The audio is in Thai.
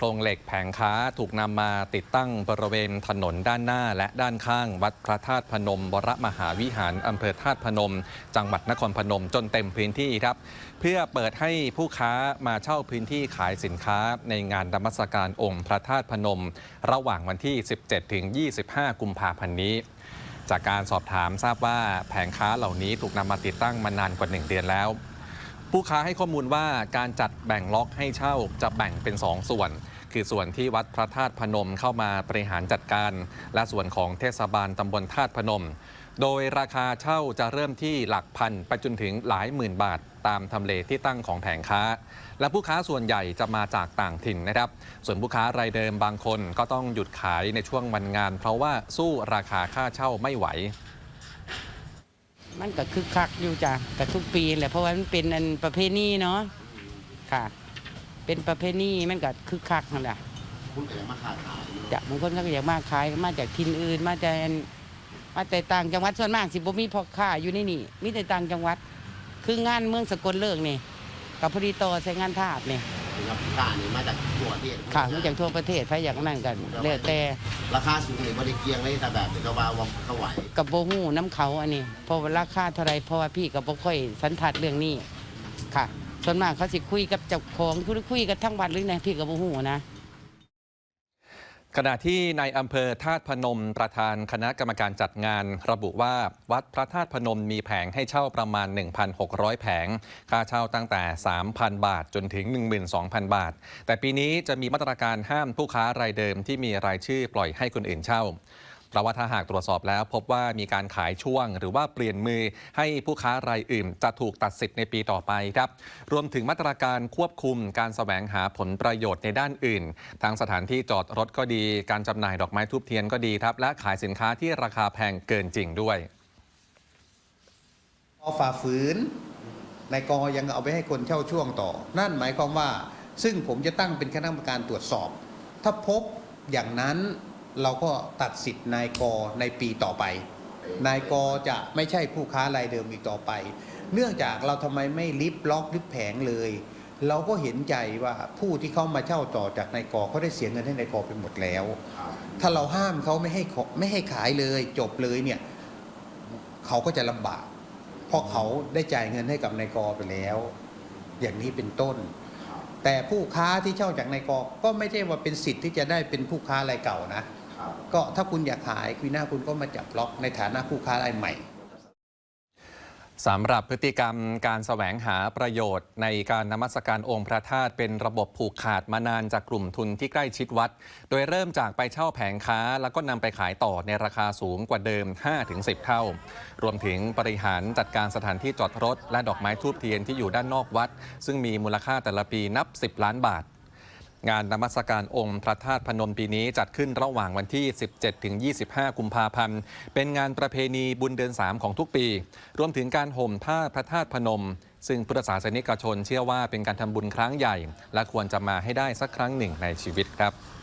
โครงเหล็กแผงค้าถูกนำมาติดตั้งบริเวณถนนด้านหน้าและด้านข้าง วัดพระธาตุพนมวรมหาวิหารอำเภอธาตุพนม จังหวัดนครพนมจนเต็มพื้นที่ครับ เพื่อเปิดให้ผู้ค้ามาเช่าพื้นที่ขายสินค้าในงานนมัสการองค์พระธาตุพนม ระหว่างวันที่ 17ถึง25 กุมภาพันธ์นี้จากการสอบถามทราบว่าแผงค้าเหล่านี้ถูกนำมาติดตั้งมานานกว่า 1 เดือนแล้ว ผู้ค้าให้ข้อมูลว่าการจัดแบ่งล็อกให้เช่าจะแบ่งเป็น 2 ส่วน คือส่วนที่วัดพระธาตุพนมเข้ามาบริหารจัดการ และส่วนของเทศบาลตำบลธาตุพนม โดยราคาเช่าจะเริ่มที่หลักพันไปจนถึงหลายหมื่นบาท ตามทำเลที่ตั้งของแผงค้า และผู้ค้าส่วนใหญ่จะมาจากต่างถิ่นนะครับ ส่วนผู้ค้ารายเดิมบางคนก็ต้องหยุดขายในช่วงวันงาน เพราะว่าสู้ราคาค่าเช่าไม่ไหว มันก็คึกคักอยู่จ้ะแต่ทุกปีแหละเพราะว่ามันเป็นอันประเพณีเนาะค่ะ เป็นประเพณีมันก็คึกคักนั่นแหละคุณก็ยังมาค้าขายอยู่จะบางคนก็อยากมาขายมาจากถิ่นอื่นมาจากอันมาแต่ต่างจังหวัดส่วนมากสิบ่มีพ่อค้าอยู่ในนี่มีแต่ต่างจังหวัด คืองานเมืองสกลเลิกนี่กับพอดีต่อใช้งานทาบนี่ นะครับค่านี่มาจากทั่วประเทศค่ะมาจากทั่วประเทศใครอยากนั่นกันแล้วแต่ราคาสูงนี่บริเกียงเลยแต่แบบนี้ก็ว่าว่าเขาไหวกับโบหูน้ำเขาอันนี้เพราะว่าราคาเท่าไรเพราะว่าพี่กับบ่ค่อยสันทัดเรื่องนี้ค่ะ ส่วนมากเขาสิคุยกับเจ้าของคุยคุยกับทั้งวัดหรือไงพี่กับโบหูนะ ขณะที่ในอำเภอธาตุพนมประธานคณะกรรมการจัดงาน ระบุว่าวัดพระธาตุพนมมีแผงให้เช่าประมาณ 1,600 แผง ค่าเช่าตั้งแต่ 3,000 บาทจนถึง 12,000 บาท แต่ปีนี้จะมีมาตรการห้ามผู้ค้ารายเดิมที่มีรายชื่อปล่อยให้คนอื่นเช่า เพราะว่าถ้าหากตรวจสอบแล้วพบว่ามีการขายช่วง หรือว่าเปลี่ยนมือให้ผู้ค้ารายอื่น จะถูกตัดสิทธิ์ในปีต่อไปครับรวมถึงมาตรการควบคุมการแสวงหาผลประโยชน์ในด้านอื่น ทางสถานที่จอดรถก็ดี การจำหน่ายดอกไม้ทูบเทียนก็ดีครับ และขายสินค้าที่ราคาแพงเกินจริงด้วยพอฝ่าฝืนนายกยังเอาไปให้คนเช่าช่วงต่อ นั่นหมายความว่า ซึ่งผมจะตั้งเป็นคณะกรรมการตรวจสอบ ถ้าพบอย่างนั้น เราก็ตัดสิทธิ์นายกอในปีต่อไป นายกอจะไม่ใช่ผู้ค้ารายเดิมอีกต่อไป เนื่องจากเราทำไมไม่ลิฟต์ล็อกลิฟต์แผงเลย เราก็เห็นใจว่าผู้ที่เขามาเช่าต่อจากนายกอเขาได้เสียเงินให้นายกอไปหมดแล้ว ถ้าเราห้ามเขาไม่ให้ขอไม่ให้ขายเลยจบเลยเนี่ยเขาก็จะลำบาก เพราะเขาได้จ่ายเงินให้กับนายกอไปแล้ว อย่างนี้เป็นต้นแต่ผู้ค้าที่เช่าจากนายกอก็ไม่ใช่ว่าเป็นสิทธิ์ที่จะได้เป็นผู้ค้ารายเก่านะครับ ก็ถ้าคุณอยากขายคุณหน้าคุณก็มาจับล็อกในฐานะผู้ค้ารายใหม่สำหรับพฤติกรรมการแสวงหาประโยชน์ ในการนมัสการองค์พระธาตุเป็นระบบผูกขาดมานานจากกลุ่มทุนที่ใกล้ชิดวัด โดยเริ่มจากไปเช่าแผงค้า แล้วก็นำไปขายต่อในราคาสูงกว่าเดิม 5-10 เท่า รวมถึงบริหารจัดการสถานที่จอดรถ และดอกไม้ทูบเทียนที่อยู่ด้านนอกวัด ซึ่งมีมูลค่าแต่ละปีนับ 10 ล้านบาท งานนมัสการองค์พระธาตุพนมปีนี้จัดขึ้นระหว่างวันที่ 17ถึง25 กุมภาพันธ์ เป็นงานประเพณีบุญเดือน 3 ของทุกปี รวมถึงการห่มผ้าพระธาตุพนม ซึ่งพุทธศาสนิกชนเชื่อว่าเป็นการทำบุญครั้งใหญ่ และควรจะมาให้ได้สักครั้งหนึ่งในชีวิตครับ